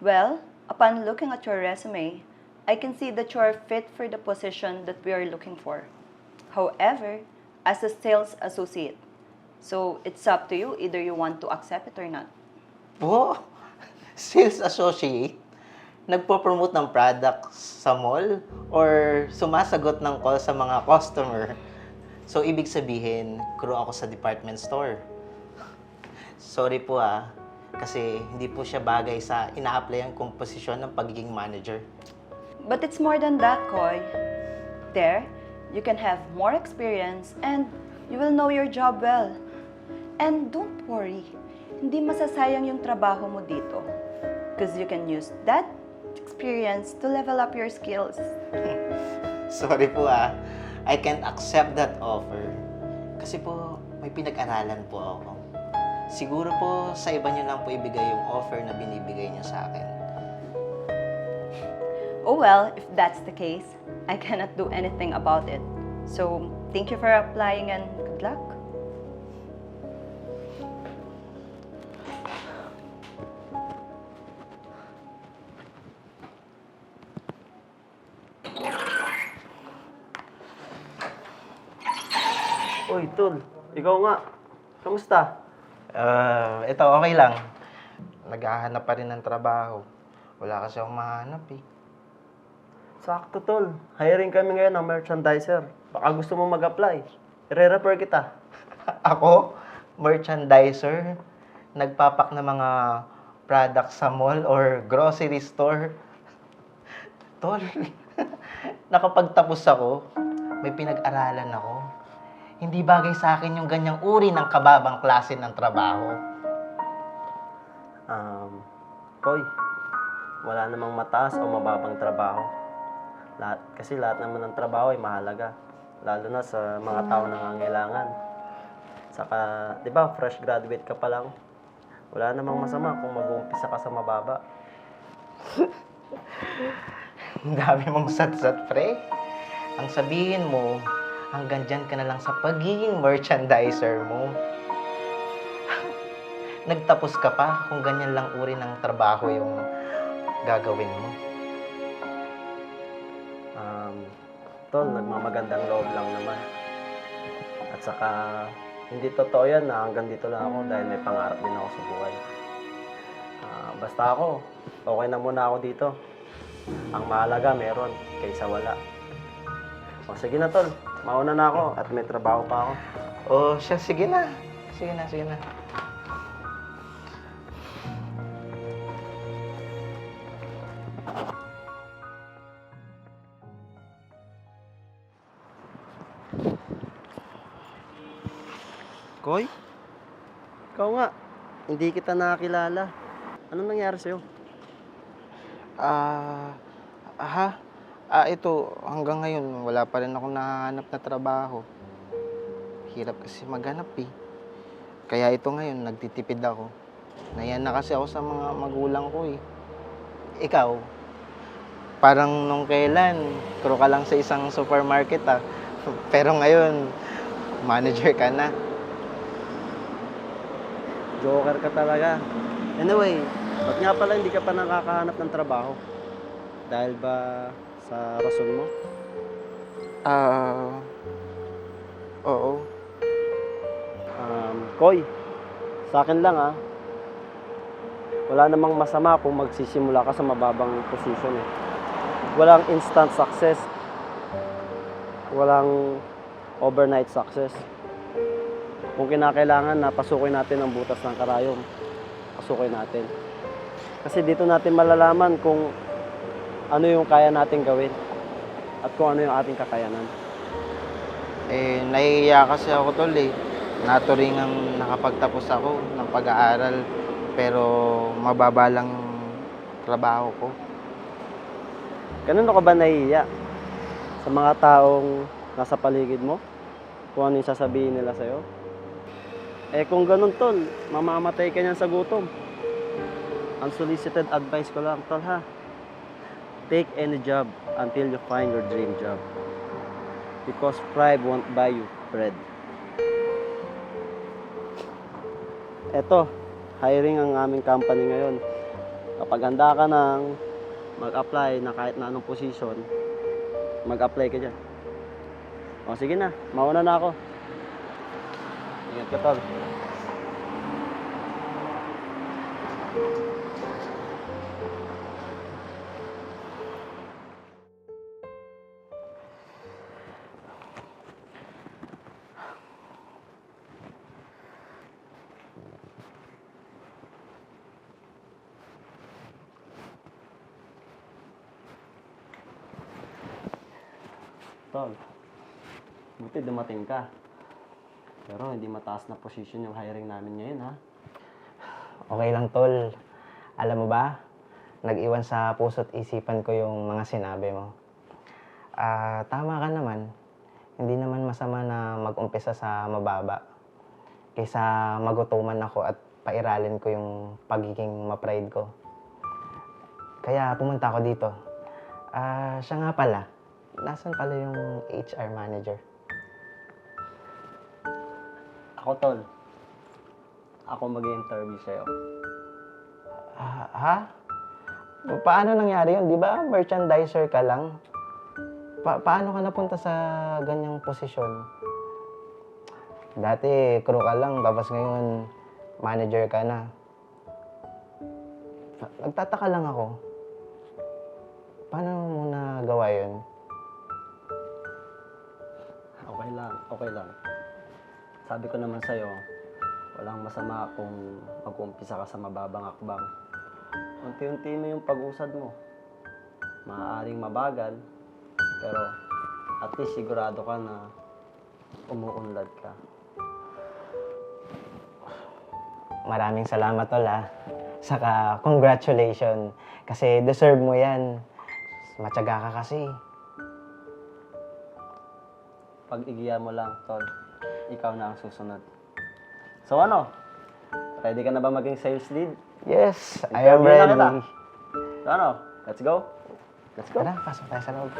Well, upon looking at your resume, I can see that you are fit for the position that we are looking for. However, as a sales associate, so it's up to you either you want to accept it or not. Po, sales associate? Nagpo-promote ng products sa mall? Or sumasagot ng call sa mga customer? So, ibig sabihin, crew ako sa department store. Sorry po ah, kasi hindi po siya bagay sa ina-applyan kong posisyon ng pagiging manager. But it's more than that, Koy. There, you can have more experience and you will know your job well. And don't worry, hindi masasayang yung trabaho mo dito. Because you can use that experience to level up your skills. Sorry po ah, I can't accept that offer. Kasi po, may pinag-aralan po ako. Siguro po sa iba niyo lang po ibigay yung offer na binibigay niyo sa akin. Oh well, if that's the case, I cannot do anything about it. So, thank you for applying and good luck. Uy, Tol. Ikaw nga. Kamusta? Uh, ito, okay lang. Naghahanap pa rin ng trabaho. Wala kasi akong mahanap eh. Sakto, Tol. Hiring kami ngayon ng merchandiser. Baka gusto mo mag-apply. I-refer kita. Ako, merchandiser, nagpapak ng mga products sa mall or grocery store. Tol, nakapagtapos ako, may pinag-aralan ako. Hindi bagay sa akin yung ganyang uri ng kababang klase ng trabaho. Um, Koy, wala namang mataas o mababang trabaho. Lahat, kasi lahat naman ng trabaho ay mahalaga. Lalo na sa mga tao na nangangailangan. Saka, di ba, fresh graduate ka pa lang. Wala namang masama kung mag-uumpisa ka sa mababa. Ang dami mong sat-sat, pre. Ang sabihin mo, hanggang dyan ka na lang sa pagiging merchandiser mo. Nagtapos ka pa kung ganyan lang uri ng trabaho yung gagawin mo. Um, tol, nagmamagandang loob lang naman. At saka, hindi totoo yan na hanggang dito lang ako dahil may pangarap din ako sa buhay. Ah, basta ako, okay na muna ako dito. Ang mahalaga meron, kaysa wala. O sige na tol, mauna na ako at may trabaho pa ako. O siya, sige na. Sige na, sige na. Koy? Ikaw nga, hindi kita nakakilala. Anong nangyari sa'yo? Ah, aha. Ah, ito, hanggang ngayon, wala pa rin ako nahanap na trabaho. Hirap kasi maghanap eh. Kaya ito ngayon, nagtitipid ako. Nayan na kasi ako sa mga magulang ko eh. Ikaw, parang nung kailan, crew ka lang sa isang supermarket ah. Pero ngayon, manager ka na. Joker ka talaga. Anyway, ba't nga pala hindi ka pa nakakahanap ng trabaho? Dahil ba sa rason mo? Ah, oo. Um, Koy, sa akin lang ah. Wala namang masama kung magsisimula ka sa mababang position eh. Walang instant success. Walang overnight success. Kung kinakailangan na pasukin natin ang butas ng karayom, pasukin natin. Kasi dito natin malalaman kung ano yung kaya natin gawin at kung ano yung ating kakayanan. Eh, nahihiya kasi ako tol eh. Naturingang nakapagtapos ako ng pag-aaral pero mababa lang yung trabaho ko. Ganun ka ba nahihiya sa mga taong nasa paligid mo? Kung ano yung sasabihin nila sa'yo? Eh kung ganun tol, mamamatay ka niyan sa gutom. Unsolicited advice ko lang tol ha. Take any job until you find your dream job. Because pride won't buy you bread. Eto, hiring ang aming company ngayon. Kapag handa ka ng mag-apply na kahit na anong position, mag-apply ka dyan. O sige na, mauna na ako. Ingat ka, tol. Tol, buti dumating ka. Pero hindi mataas na position yung hiring namin ngayon, ha? Okay lang, tol. Alam mo ba, nag-iwan sa puso't isipan ko yung mga sinabi mo. Ah, tama ka naman. Hindi naman masama na mag-umpisa sa mababa. Kaysa magutuman ako at pairalin ko yung pagiging ma-pride ko. Kaya pumunta ako dito. Ah, siya nga pala. Nasaan pala yung HR manager? Ako, Tol. Ako mag interview sa'yo. Ah, ha? Pa- Paano nangyari yun? Di ba merchandiser ka lang? Pa- paano ka napunta sa ganyang posisyon? Dati, crew ka lang, tapos ngayon, manager ka na. Nagtataka lang ako. Paano mo nagawa yun? Okay lang, okay lang. Sabi ko naman sa'yo, walang masama kung mag-umpisa ka sa mababang akbang. Unti-unti mo yung pag-usad mo. Maaaring mabagal, pero at least sigurado ka na umuunlad ka. Maraming salamat, tol, ha. Saka, congratulations. Kasi deserve mo yan. Matyaga ka kasi. Pag-igiya mo lang, Tol, ikaw na ang susunod. So ano? Ready ka na ba maging sales lead? Yes, I am Interview na ready. kita. So ano? Let's go? Let's go. Tara, pasok tayo sa loob.